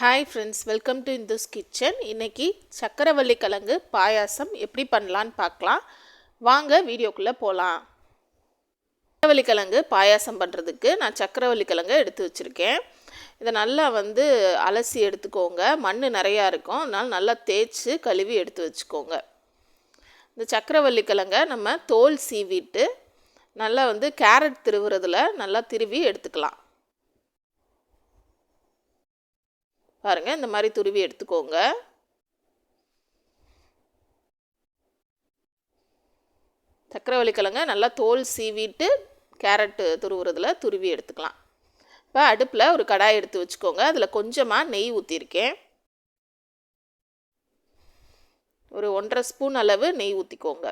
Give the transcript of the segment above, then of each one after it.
Hi friends welcome to Indhu's kitchen இன்றைக்கி சக்கரவள்ளி கிழங்கு பாயாசம் எப்படி பண்ணலான்னு பார்க்கலாம். வாங்க வீடியோக்குள்ளே போகலாம் சக்கரவள்ளி கிழங்கு பாயாசம் பண்ணுறதுக்கு நான் சக்கரவள்ளி கிழங்கு எடுத்து வச்சுருக்கேன். இதை நல்லா வந்து அலசி எடுத்துக்கோங்க. மண் நிறையா இருக்கும். அதனால் நல்லா தேய்ச்சி கழுவி எடுத்து வச்சுக்கோங்க. இந்த சக்கரவள்ளி கிழங்கை நம்ம தோல் சீவிட்டு நல்லா வந்து கேரட் திருவுறதில் நல்லா திருவி எடுத்துக்கலாம். பாருங்கள் இந்த மாதிரி துருவி எடுத்துக்கோங்க. சக்கரவள்ளி கிழங்க நல்லா தோல் சீவிட்டு கேரட்டு துருவுறதுல துருவி எடுத்துக்கலாம். இப்போ அடுப்பில் ஒரு கடாய் எடுத்து வச்சுக்கோங்க. அதில் கொஞ்சமாக நெய் ஊற்றிருக்கேன் ஒரு ஒன்றரை ஸ்பூன் அளவு நெய் ஊற்றிக்கோங்க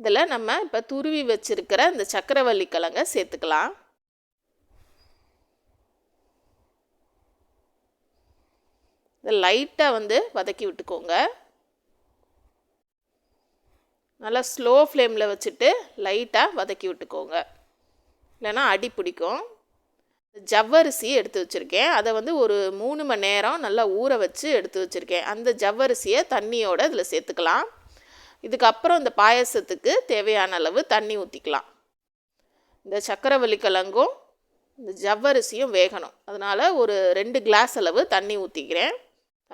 இதில் நம்ம இப்போ துருவி வச்சுருக்கிற இந்த சக்கரவள்ளி கிழங்க சேர்த்துக்கலாம். இதை லைட்டாக வந்து வதக்கி விட்டுக்கோங்க. நல்லா ஸ்லோ ஃப்ளேமில் வச்சுட்டு லைட்டாக வதக்கி விட்டுக்கோங்க. இல்லைன்னா அடி பிடிக்கும். ஜவ்வரிசி எடுத்து வச்சுருக்கேன். அதை வந்து ஒரு மூணு மணி நேரம் நல்லா ஊற வச்சு எடுத்து வச்சுருக்கேன். அந்த ஜவ்வரிசியை தண்ணியோடு இதில் சேர்த்துக்கலாம். இதுக்கப்புறம் இந்த பாயசத்துக்கு தேவையான அளவு தண்ணி ஊற்றிக்கலாம் இந்த சக்கரவள்ளி கிழங்கும் இந்த ஜவ்வரிசியும் வேகணும். அதனால் ஒரு ரெண்டு கிளாஸ் அளவு தண்ணி ஊற்றிக்கிறேன்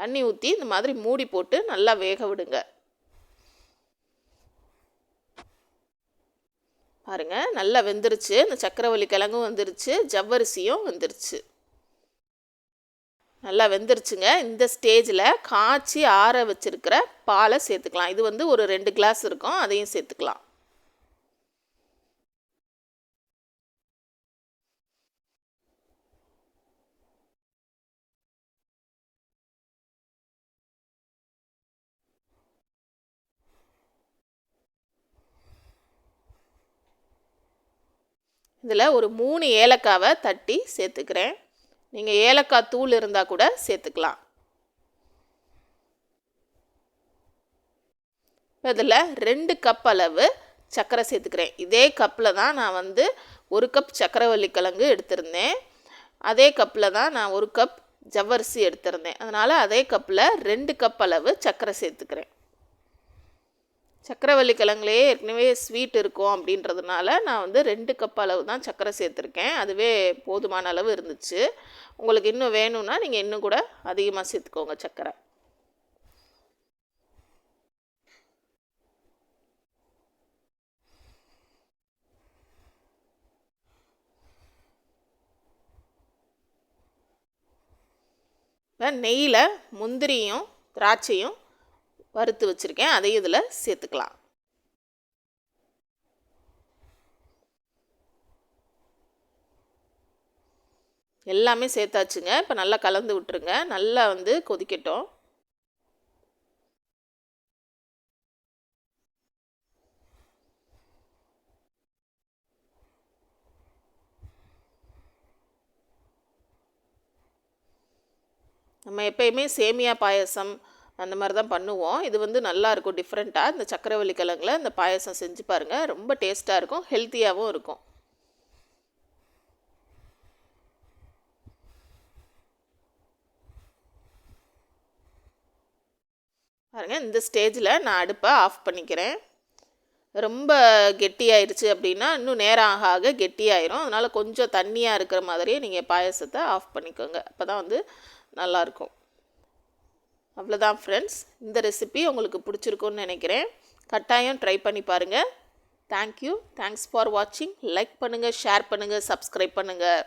தண்ணி ஊற்றி இந்த மாதிரி மூடி போட்டு நல்லா வேக விடுங்க. பாருங்க நல்லா வெந்துருச்சு. இந்த சக்கரவள்ளி கிழங்கும் வந்துருச்சு. ஜவ்வரிசியும் வந்துருச்சு. நல்லா வெந்துருச்சுங்க. இந்த ஸ்டேஜில் காய்ச்சி ஆற வச்சுருக்கிற பாலை சேர்த்துக்கலாம். இது வந்து ஒரு ரெண்டு கிளாஸ் இருக்கும். அதையும் சேர்த்துக்கலாம். இதில் ஒரு மூணு ஏலக்காவை தட்டி சேர்த்துக்கிறேன். நீங்கள் ஏலக்காய் தூள் இருந்தால் கூட சேர்த்துக்கலாம். இதில் ரெண்டு கப் அளவு சர்க்கரை சேர்த்துக்கிறேன். இதே கப்பில் தான் நான் வந்து ஒரு கப் சக்கரவள்ளி கிழங்கு எடுத்திருந்தேன். அதே கப்பில் தான் நான் ஒரு கப் ஜவ்வரிசி எடுத்திருந்தேன். அதனால் அதே கப்பில் ரெண்டு கப் அளவு சர்க்கரை சேர்த்துக்கிறேன். சக்கரவள்ளி கிழங்குலேயே ஏற்கனவே ஸ்வீட் இருக்கும் அப்படின்றதுனால நான் வந்து ரெண்டு கப் அளவு தான் சர்க்கரை சேர்த்துருக்கேன். அதுவே போதுமான அளவு இருந்துச்சு. உங்களுக்கு இன்னும் வேணும்னா நீங்கள் இன்னும் கூட அதிகமாக சேர்த்துக்கோங்க சர்க்கரை நெய்யில் முந்திரியும் திராட்சையும் வறுத்து வச்சுருக்கேன். அதையும் இதில் சேர்த்துக்கலாம். எல்லாமே சேர்த்தாச்சுங்க. இப்போ நல்லா கலந்து விட்டுருங்க. நல்லா வந்து கொதிக்கட்டும். நம்ம எப்பயுமே சேமியா பாயசம் அந்த மாதிரி தான் பண்ணுவோம். இது வந்து நல்லாயிருக்கும் டிஃப்ரெண்ட்டாக இந்த சக்கரவள்ளி கிழங்குல இந்த பாயசம் செஞ்சு பாருங்கள் ரொம்ப டேஸ்ட்டாக இருக்கும் ஹெல்த்தியாகவும் இருக்கும். பாருங்கள் இந்த ஸ்டேஜில் நான் அடுப்பை ஆஃப் பண்ணிக்கிறேன். ரொம்ப கெட்டியாயிருச்சு அப்படின்னா இன்னும் நேரம் ஆக ஆக கெட்டியாயிரும். அதனால் கொஞ்சம் தண்ணியாக இருக்கிற மாதிரியே நீங்கள் பாயசத்தை ஆஃப் பண்ணிக்கோங்க. அப்போ தான் வந்து நல்லாயிருக்கும் அவ்வளோதான் ஃப்ரெண்ட்ஸ் இந்த ரெசிபி உங்களுக்கு பிடிச்சிருக்குன்னு நினைக்கிறேன். கட்டாயம் ட்ரை பண்ணி பாருங்கள் தேங்க்யூ தேங்க்ஸ் ஃபார் வாட்சிங் லைக் பண்ணுங்கள் ஷேர் பண்ணுங்கள் சப்ஸ்கிரைப் பண்ணுங்கள்